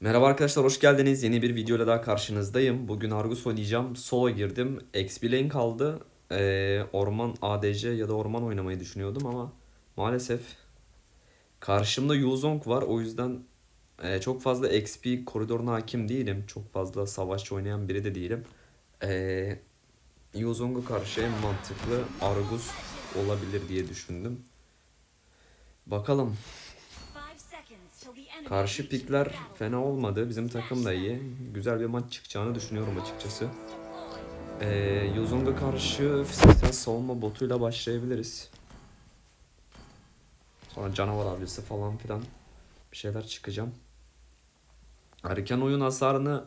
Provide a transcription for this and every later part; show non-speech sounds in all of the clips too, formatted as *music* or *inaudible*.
Merhaba arkadaşlar hoş geldiniz. Yeni bir videoyla daha karşınızdayım. Bugün Argus oynayacağım. Solo girdim. XP lane kaldı. Ee, orman ADC ya da orman oynamayı düşünüyordum ama maalesef karşımda Yuzong var. O yüzden e, çok fazla XP koridoruna hakim değilim. Çok fazla savaşçı oynayan biri de değilim. Ee, Yuzong'a karşı en mantıklı Argus olabilir diye düşündüm. Bakalım. Karşı pikler fena olmadı. Bizim takım da iyi. Güzel bir maç çıkacağını düşünüyorum açıkçası. Ee, Yuzong'a karşı fiziksel savunma botuyla başlayabiliriz. Sonra canavar avcısı falan filan bir şeyler çıkacağım. Erken oyun hasarını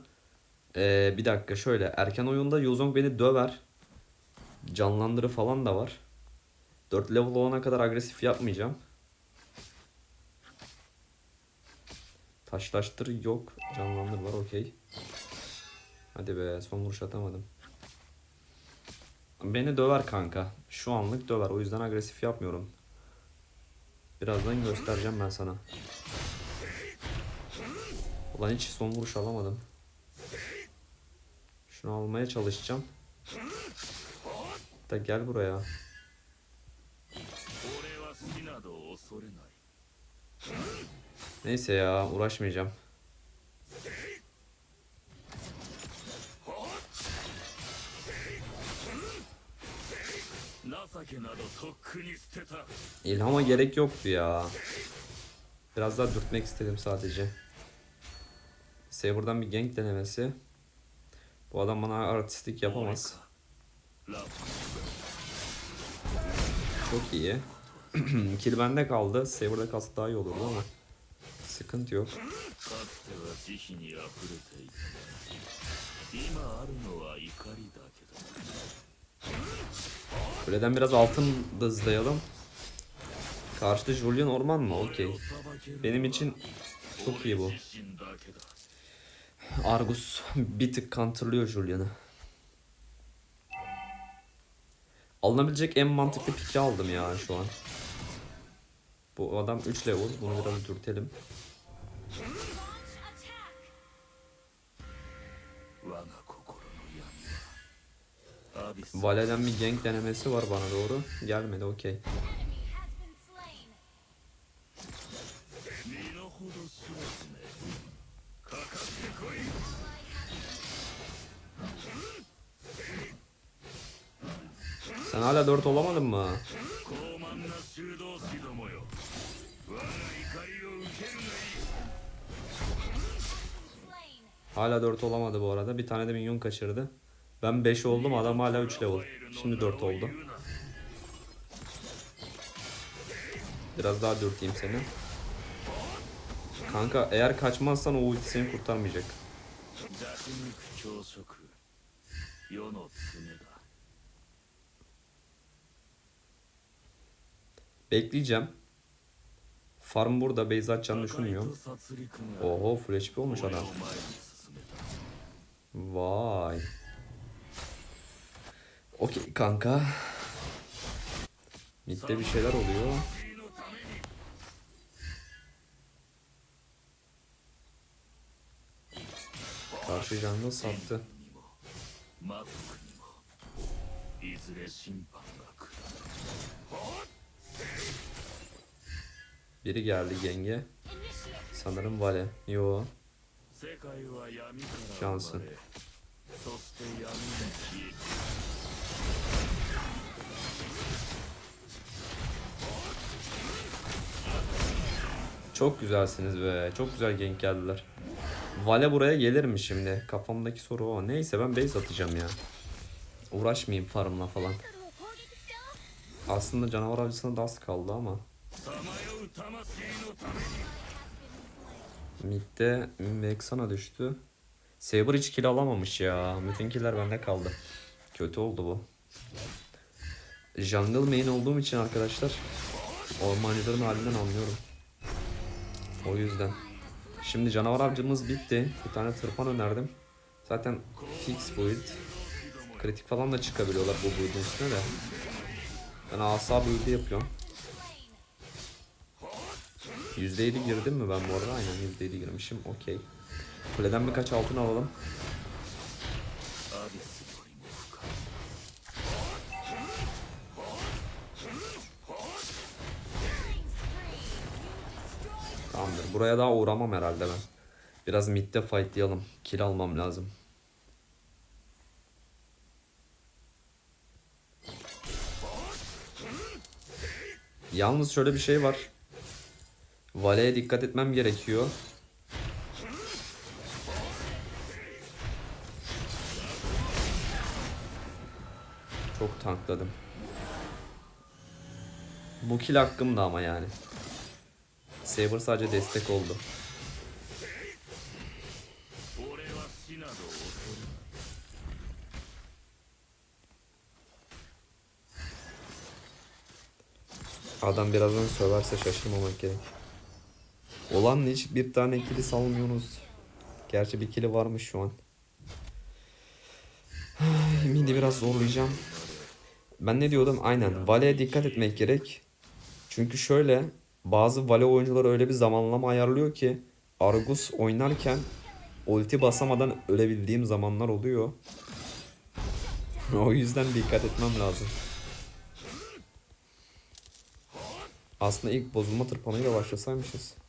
ee, bir dakika şöyle erken oyunda Yuzong beni döver. Canlandırı falan da var. 4 level olana kadar agresif yapmayacağım. Taşlaştır yok. Canlandır var okey. Hadi be son vuruş atamadım. Beni döver kanka. Şu anlık döver. O yüzden agresif yapmıyorum. Birazdan göstereceğim ben sana. Ulan hiç son vuruş alamadım. Şunu almaya çalışacağım. Da gel buraya. Neyse ya uğraşmayacağım. İlhama gerek yoktu ya. Biraz daha dürtmek istedim sadece. Saber'dan bir gank denemesi. Bu adam bana artistik yapamaz. Çok iyi. *clears throat* Kil bende kaldı. Saber'da kalsa daha iyi olurdu ama. Sıkıntı yok. Kuleden biraz altın da hızlayalım. Karşıda Julian Orman mı? Okey. Benim için çok iyi bu. Argus bir tık counterlıyor Julian'ı. Alınabilecek en mantıklı piki aldım yani şu an. Bu adam 3 level. Bunu biraz dürtelim. Vale'den bir gank denemesi var bana doğru. Gelmedi okey. Sen hala 4 olamadın mı? Hala 4 olamadı bu arada. Bir tane de minyon kaçırdı. Ben 5 oldum adam hala 3 level. Şimdi 4 oldu. Biraz daha dürteyim seni. Kanka eğer kaçmazsan o ulti seni kurtarmayacak. Bekleyeceğim. Farm burada. Beyza atacağını düşünmüyor. Oho full HP olmuş adam. Vay. Okey kanka. Mid'de bir şeyler oluyor. Karşı canlı sattı. Biri geldi yenge. Sanırım Vale. Yo. Şansın. Çok güzelsiniz be. Çok güzel genk geldiler. Vale buraya gelir mi şimdi? Kafamdaki soru o. Neyse ben base atacağım ya. Uğraşmayayım farmla falan. Aslında canavar avcısına da az kaldı ama. Mid'de Vexana düştü. Saber hiç kill alamamış ya. Mid'in killer bende kaldı. Kötü oldu bu. Jungle main olduğum için arkadaşlar ormancıların halinden anlıyorum. O yüzden. Şimdi canavar avcımız bitti. Bir tane tırpan önerdim. Zaten fix build. Kritik falan da çıkabiliyorlar bu build'in üstüne de. Ben asa build'i yapıyorum. %7 girdim mi ben bu arada? Aynen %7 girmişim. Okey. Kuleden birkaç altın alalım. Tamamdır. Buraya daha uğramam herhalde ben. Biraz midde fightlayalım. Kill almam lazım. Yalnız şöyle bir şey var. Valeye dikkat etmem gerekiyor. Çok tankladım. Bu kill hakkımdı ama yani. Saber sadece destek oldu. Adam birazdan söverse şaşırmamak gerek. Olan hiç bir tane ikili salmıyorsunuz. Gerçi bir kili varmış şu an. Midi biraz zorlayacağım. Ben ne diyordum? Aynen. Vale'ye dikkat etmek gerek. Çünkü şöyle bazı Vale oyuncuları öyle bir zamanlama ayarlıyor ki Argus oynarken ulti basamadan ölebildiğim zamanlar oluyor. *laughs* o yüzden dikkat etmem lazım. Aslında ilk bozulma tırpanıyla başlasaymışız.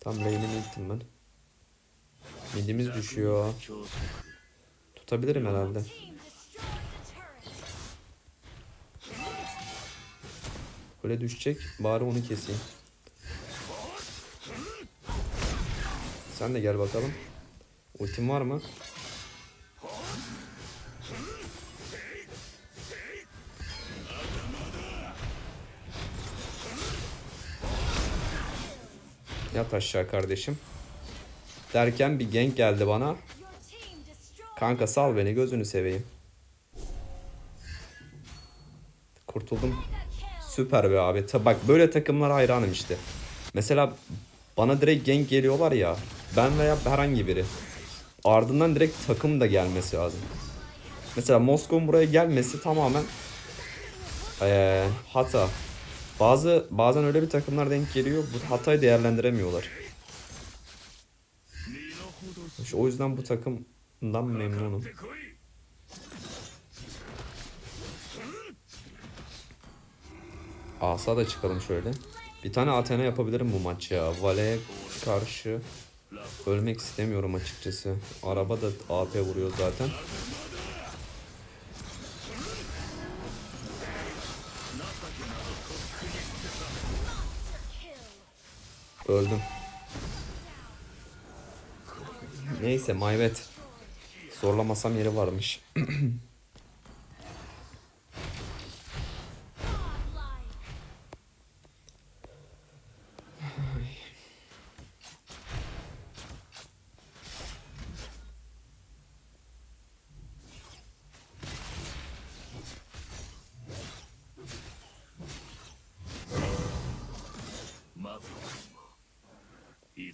Tam lane'imi ittim ben. Midimiz düşüyor. Tutabilirim herhalde. Böyle düşecek. Bari onu keseyim. Sen de gel bakalım. Ultim var mı? Yat aşağı kardeşim. Derken bir gank geldi bana. Kanka sal beni gözünü seveyim. Kurtuldum. Süper be abi. Ta- bak böyle takımlara hayranım işte. Mesela bana direkt gank geliyorlar ya. Ben veya herhangi biri. Ardından direkt takım da gelmesi lazım. Mesela Moskova'nın buraya gelmesi tamamen eee, hata. Bazı bazen öyle bir takımlar denk geliyor. Bu hatayı değerlendiremiyorlar. İşte o yüzden bu takımdan memnunum. Asa da çıkalım şöyle. Bir tane Athena yapabilirim bu maç ya. Vale karşı ölmek istemiyorum açıkçası. Araba da AP vuruyor zaten. Öldüm. Neyse my bad. Zorlamasam yeri varmış. *clears throat*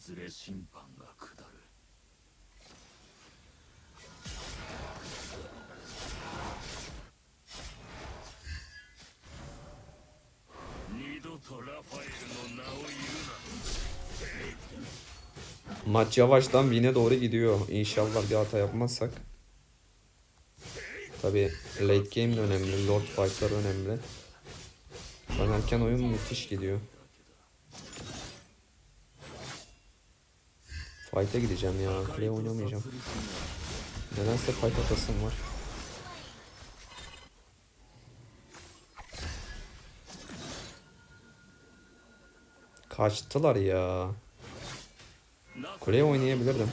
ずれ審判が下る」二度とラファエルの名を言うな Maç yavaştan win'e doğru gidiyor. İnşallah bir hata yapmazsak. Tabi late game de önemli. Lord fight'lar önemli. Şu an erken oyun müthiş gidiyor. Fight'a gideceğim ya. Play oynamayacağım. Nedense fight atasım var. Kaçtılar ya. Kuleye oynayabilirdim.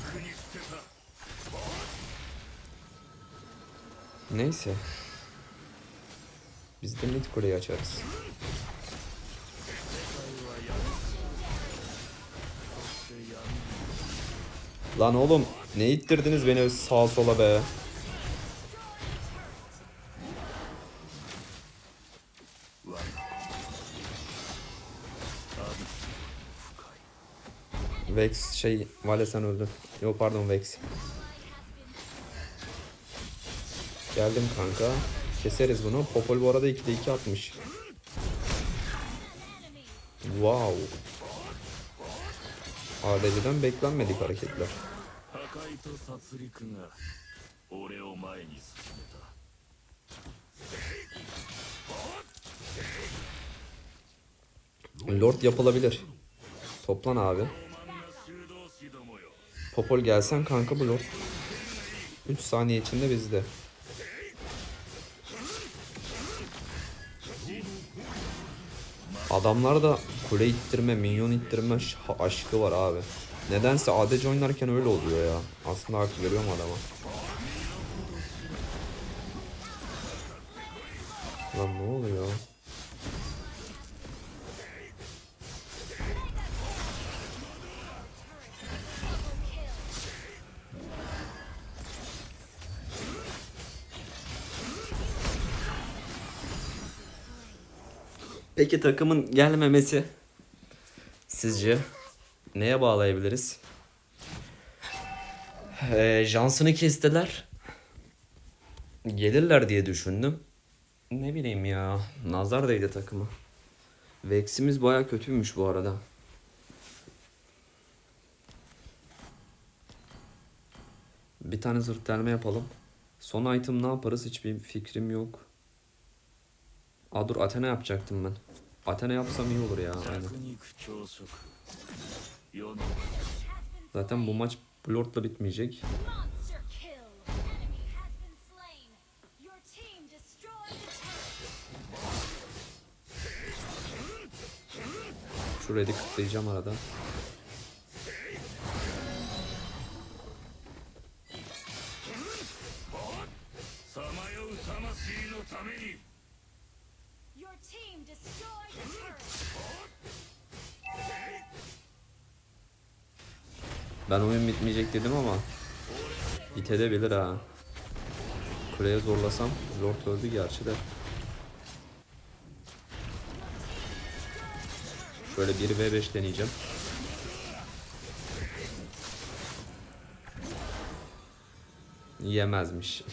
Neyse. Biz de mid kuleyi açarız. Lan oğlum ne ittirdiniz beni sağa sola be. Vex şey Vale sen öldün. Yok pardon Vex. Geldim kanka. Keseriz bunu. Popol bu arada 2'de 2 atmış. Wow. ADC'den beklenmedik hareketler. Lord yapılabilir. Toplan abi. Popol gelsen kanka bu Lord. 3 saniye içinde bizde. Adamlar da kule ittirme, minyon ittirme aşkı var abi. Nedense ADC oynarken öyle oluyor ya. Aslında hak veriyorum adama. Lan ne oluyor? Peki takımın gelmemesi sizce neye bağlayabiliriz? Ee, Johnson'ı kestiler. Gelirler diye düşündüm. Ne bileyim ya. Nazar değdi takıma. Vex'imiz baya kötüymüş bu arada. Bir tane zırh delme yapalım. Son item ne yaparız hiçbir fikrim yok. Aa dur Athena yapacaktım ben. Athena yapsam iyi olur ya. Aynen. Zaten bu maç Lord'la bitmeyecek. Şurayı da kıtlayacağım arada. Ben oyun bitmeyecek dedim ama bitebilir ha. Kuleye zorlasam Lord öldü gerçi de. Şöyle 1v5 deneyeceğim. 'Yemezmiş.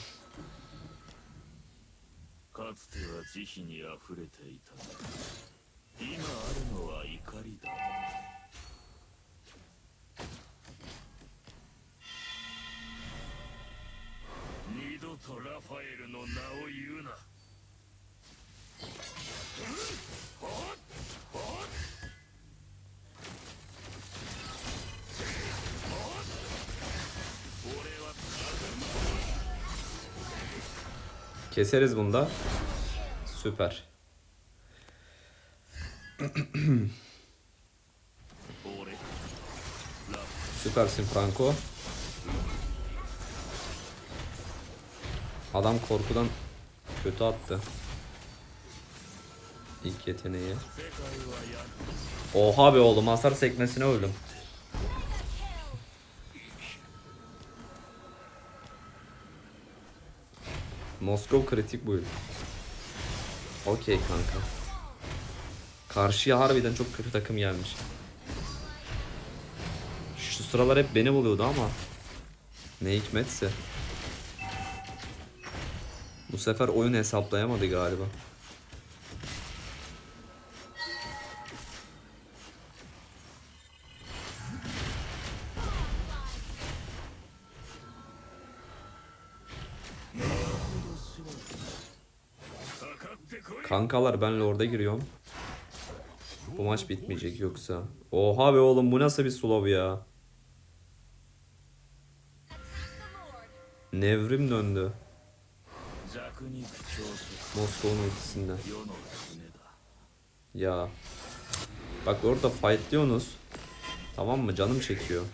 Keseriz bunda. Süper. Süpersin Franco. Adam korkudan kötü attı. İlk yeteneği. Oha be oğlum hasar sekmesine öldüm. Moskov kritik buyur. Okey kanka. Karşıya harbiden çok kötü takım gelmiş. Şu sıralar hep beni buluyordu ama. Ne hikmetse. Bu sefer oyun hesaplayamadı galiba. Kankalar ben orada giriyorum. Bu maç bitmeyecek yoksa. Oha be oğlum bu nasıl bir slow ya. Nevrim döndü. Moskova'nın ultisinden. Ya. Bak orada fightlıyorsunuz. Tamam mı? Canım çekiyor.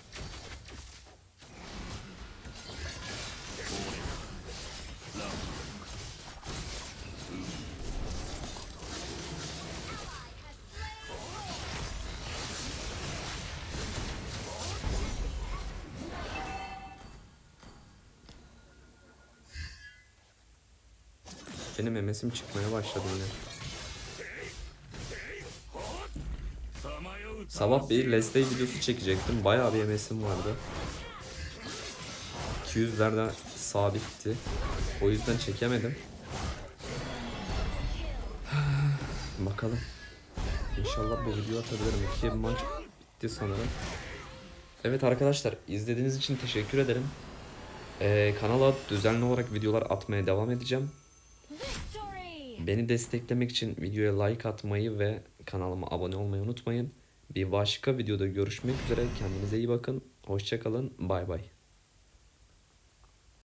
Benim memesim çıkmaya başladı yine. Sabah bir Leste videosu çekecektim. Bayağı bir memesim vardı. 200'lerde sabitti. O yüzden çekemedim. *sighs* Bakalım. İnşallah bu video atabilirim. İki maç bitti sanırım. Evet arkadaşlar izlediğiniz için teşekkür ederim. Ee, kanala düzenli olarak videolar atmaya devam edeceğim. Beni desteklemek için videoya like atmayı ve kanalıma abone olmayı unutmayın. Bir başka videoda görüşmek üzere. Kendinize iyi bakın. Hoşçakalın. Bay bay.